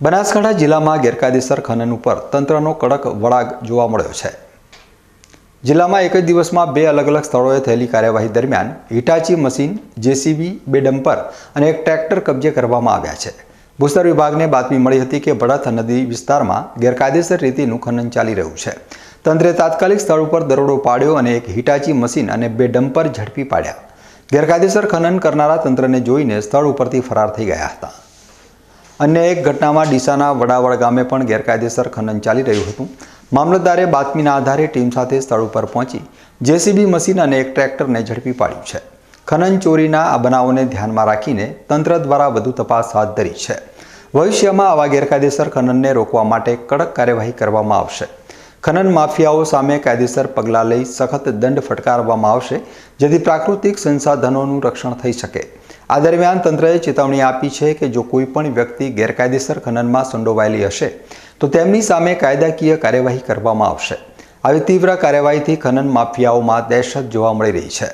બનાસકાંઠા જિલ્લામાં ગેરકાયદેસર ખનન ઉપર તંત્રનો કડક વળાગ જોવા મળ્યો છે. જિલ્લામાં એક જ દિવસમાં બે અલગ અલગ સ્થળોએ થયેલી કાર્યવાહી દરમિયાન હિટાચી મશીન, જેસીબી, બે ડમ્પર અને એક ટ્રેક્ટર કબજે કરવામાં આવ્યા છે. ભૂસ્તર વિભાગને બાતમી મળી હતી કે ભડથ નદી વિસ્તારમાં ગેરકાયદેસર રીતિનું ખનન ચાલી રહ્યું છે. તંત્રે તાત્કાલિક સ્થળ ઉપર દરોડો પાડ્યો અને એક હિટાચી મશીન અને બે ડમ્પર ઝડપી પાડ્યા. ગેરકાયદેસર ખનન કરનારા તંત્રને જોઈને સ્થળ ઉપરથી ફરાર થઈ ગયા હતા. અન્ય એક ઘટનામાં ડીસાના વડાવળ ગામે પણ ગેરકાયદેસર ખનન ચાલી રહ્યું હતું. મામલતદારે બાતમીના આધારે ટીમ સાથે સ્થળ ઉપર પહોંચી જેસીબી મશીન અને એક ટ્રેક્ટરને ઝડપી પાડ્યું છે. ખનન ચોરીના આ બનાવોને ધ્યાનમાં રાખીને તંત્ર દ્વારા વધુ તપાસ હાથ ધરી છે. ભવિષ્યમાં આવા ગેરકાયદેસર ખનનને રોકવા માટે કડક કાર્યવાહી કરવામાં આવશે. ખનન માફિયાઓ સામે કાયદેસર પગલાં લઈ સખત દંડ ફટકારવામાં આવશે જેથી પ્રાકૃતિક સંસાધનોનું રક્ષણ થઈ શકે. આ દરમિયાન તંત્રએ ચેતવણી આપી છે કે જો કોઈ પણ વ્યક્તિ ગેરકાયદેસર ખનનમાં સંડોવાયેલી હશે, તો તેમની સામે કાયદાકીય કાર્યવાહી કરવામાં આવશે. આવી તીવ્ર કાર્યવાહીથી ખનન માફિયાઓમાં દહેશત જોવા મળી રહી છે.